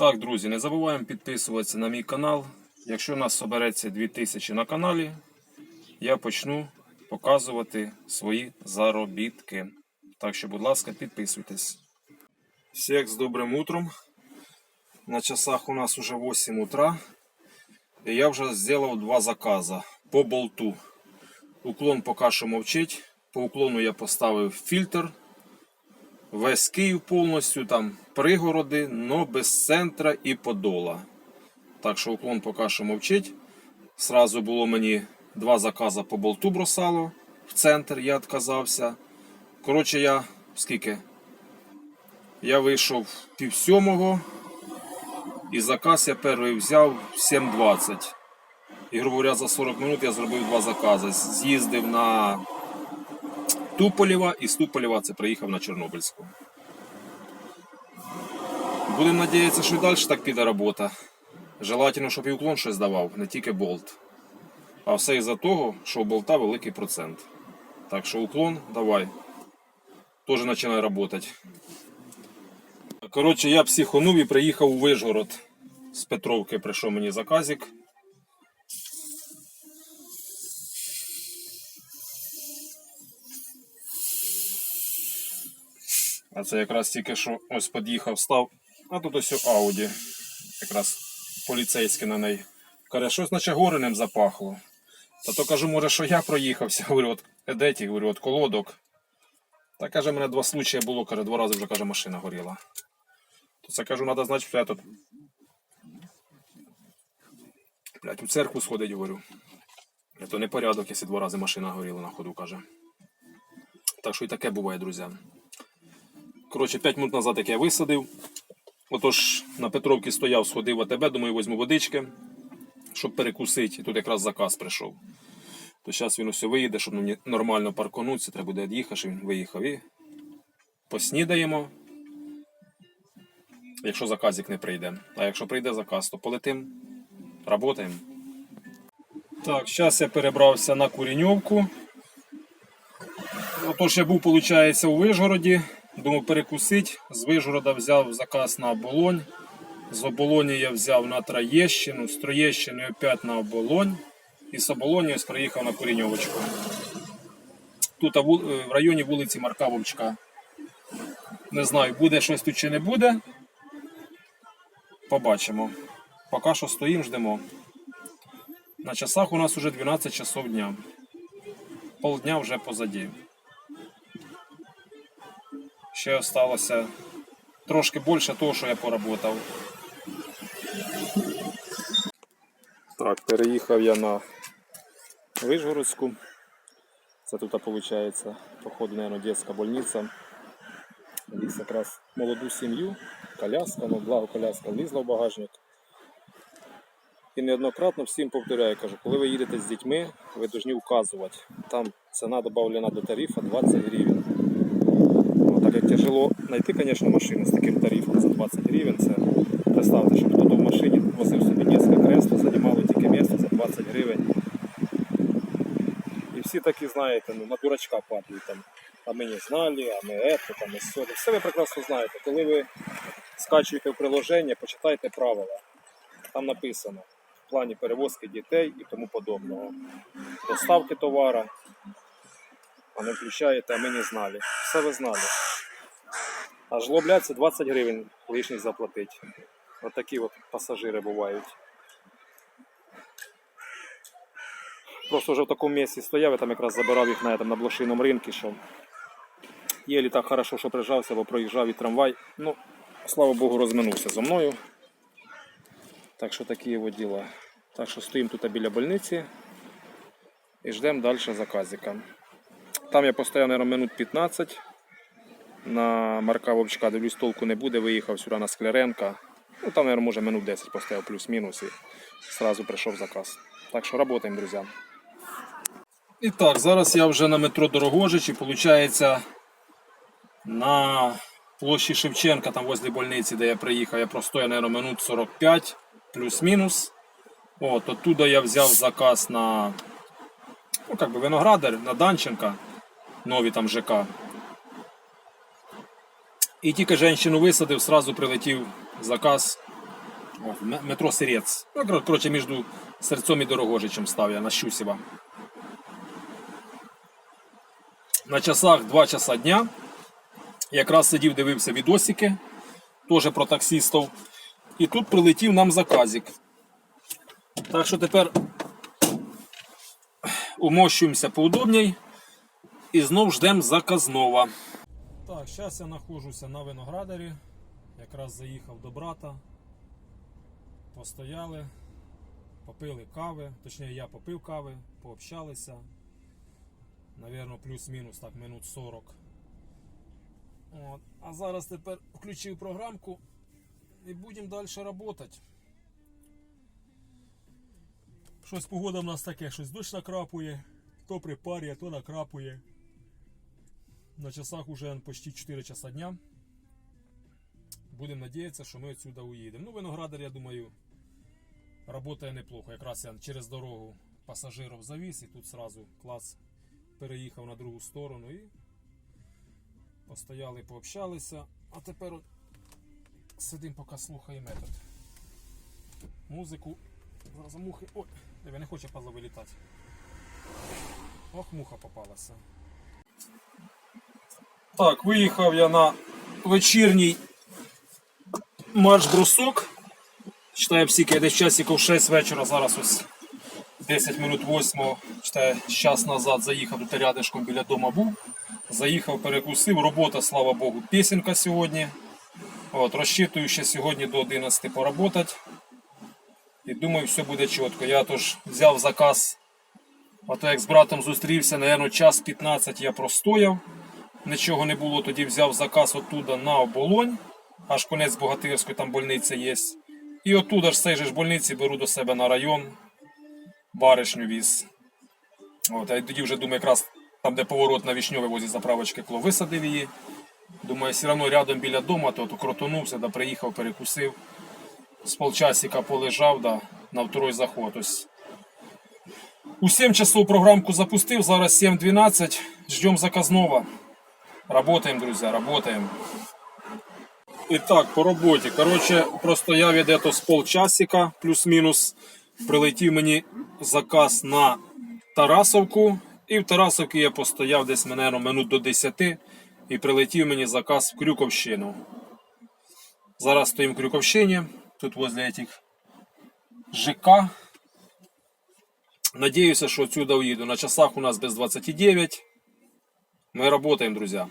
Так, друзі, не забуваємо підписуватися на мій канал. Якщо нас собереться 2000 на каналі, я почну показувати свої заробітки. Так що, будь ласка, підписуйтесь. Всіх з добрим утром. На часах у нас уже 8 утра. І я вже зробив два закази по болту. Уклон поки що мовчить. По уклону я поставив фільтр. Весь Київ повністю, там пригороди, но без центра і подола. Так що уклон поки що мовчить. Сразу було мені два закази по болту бросало в центр, я відказався. Коротше, я скільки? Я вийшов пів сьомого. І заказ я перший взяв 7.20. І, грубо говоря, за 40 минут я зробив два закази. З'їздив на Туполєва і з Туполєва це приїхав на Чорнобильську. Будемо надіятися, що і далі так піде робота. Желательно, щоб і уклон щось давав, не тільки болт. А все із-за того, що у болта великий процент. Так що уклон давай. Теж починай працювати. Коротше, я психонув і приїхав у Вижгород. З Петровки прийшов мені заказик. А це якраз тільки що ось під'їхав, став. А тут ось у Ауді. Якраз поліцейський на неї. Каже, щось наче гореним запахло. Та то кажу, може, що я проїхався. Говорю, от едеті, говорю, от колодок. Та каже, мене два случаї було, каже, два рази вже каже, машина горіла. То це кажу, треба знати, що я тут. Блять, у церкву сходить, говорю. То не порядок, якщо два рази машина горіла на ходу, каже. Так що і таке буває, друзі. Коротше, 5 минут назад як я висадив. Отож, на Петровці стояв, сходив АТБ, думаю, візьму водички, щоб перекусити. І тут якраз заказ прийшов. То зараз він усе виїде, щоб мені нормально парканутися, треба буде від'їхати, щоб він виїхав. І поснідаємо. Якщо заказик не прийде. А якщо прийде заказ, то полетим, работаємо. Так, зараз я перебрався на Куріньовку. Отож, я був, виходить, у Вижгороді. Думав перекусити. З Вижгорода взяв заказ на оболонь. З оболоні я взяв на Троєщину, з Троєщини опять на оболонь. І з оболоні ось приїхав на Куріньовочку. Тут е, в районі вулиці Марка Вовчка. Не знаю, буде щось тут чи не буде. Побачимо. Поки що стоїмо, ждемо. На часах у нас вже 12 часов дня. Полдня вже позаді. Ще осталося трошки більше того, що я поработав. Так, переїхав я на Вижгородську. Це тут, виходить, походу, мабуть, дитяча больниця. Віз якраз молоду сім'ю, коляска, ну благо коляска влізла в багажник. І неоднократно всім повторяю, кажу, коли ви їдете з дітьми, ви повинні вказувати. Там ціна додавлена до тарифа 20 гривень. Ну, тяжело знайти, звісно, машину з таким тарифом за 20 гривень, це представте, щоб хто в машині возив собі низьке кресло, займало тільки місце за 20 гривень. І всі такі, знаєте, ну, на дурачка падають там. А ми не знали, а ми ето, там, і все. Все ви прекрасно знаєте. Коли ви скачуєте в приложення, почитайте правила. Там написано в плані перевозки дітей і тому подобного. Доставки товара. А не включаєте, а ми не знали. Все ви знали. А жлобляться 20 гривень лишніх заплатить. От такі от пасажири бувають. Просто вже в такому місці стояв, я там якраз забирав їх на, там, на блошиному ринку, що єлі так хорошо, що прижався, бо проїжджав і трамвай. Ну, слава Богу, розминувся зо мною. Так що такі от діла. Так що стоїмо тут біля больниці і ждемо далі заказика. Там я постояв, мабуть, минут 15. На Марка Вовчка, дивлюсь, толку не буде, виїхав сюди на Скляренка. Ну, там, мабуть, може минут 10 постояв плюс-мінус і одразу прийшов заказ. Так що працюємо, друзі. І так, зараз я вже на метро Дорогожич і виходить на площі Шевченка, там возле больниці, де я приїхав, я простояв, мабуть, минут 45 плюс-мінус. От, оттуда я взяв заказ на ну, как би виноградар, на Данченка, нові там ЖК. І тільки жінку висадив, сразу прилетів заказ О, метро Сирець. Ну, кор- коротше, між серцем і Дорогожичем став я на Щусєва. На часах 2 часа дня. Якраз сидів, дивився відосики, теж про таксістів. І тут прилетів нам заказик. Так що тепер умощуємося поудобній і знов ждемо заказнова. Так, зараз я знаходжуся на виноградарі. Якраз заїхав до брата. Постояли, попили кави, точніше я попив кави, пообщалися. Навірно, плюс-мінус так минут 40. От. А зараз тепер включив програмку і будемо далі працювати. Щось погода в нас таке, щось дощ накрапує, то припарює, то накрапує. На часах уже почти 4 часа дня. Будемо надіятися, що ми відсюди уїдемо. Ну, виноградар, я думаю, працює неплохо. Якраз я через дорогу пасажирів завіз і тут сразу клас переїхав на другу сторону і постояли, пообщалися. А тепер от сидимо, поки слухаємо метод. Музику. Зараз мухи. Ой, диви, не хоче пазла вилітати. Ох, муха попалася. Так, виїхав я на вечірній марш-бросок. Читаю псіки, десь часиків 6 вечора, зараз ось 10 минут 8, читаю, час назад заїхав тут рядишком біля дома був. Заїхав, перекусив, робота, слава Богу, пісенька сьогодні. От, розчитую ще сьогодні до 11 поработати. І думаю, все буде чітко. Я тож взяв заказ. А то як з братом зустрівся, напевно, час 15 я простояв. Нічого не було, тоді взяв заказ оттуда на оболонь. Аж конець богатирської там больниця є. І оттуда ж з цієї ж больниці беру до себе на район. Баришню віз. От, а тоді вже думаю, якраз там, де поворот на вішньове возі заправочки кло, висадив її. Думаю, все одно рядом біля дома, то, то кротонувся, да приїхав, перекусив. З полчасика полежав, да, на второй заход. Ось. У 7 часов програмку запустив, зараз 7.12. Ждем заказного. Работаем, друзья, работаем. Итак, по роботі. Коротше, простояв я дето з полчасика, плюс-мінус. Прилетів мені заказ на Тарасовку. І в Тарасовці я постояв десь мене минут до 10 і прилетів мені заказ в Крюковщину. Зараз стоїмо в Крюковщині, тут возле этих ЖК. Надіюся, що отсюда уїду. На часах у нас без 29. Ми працюємо, друзі.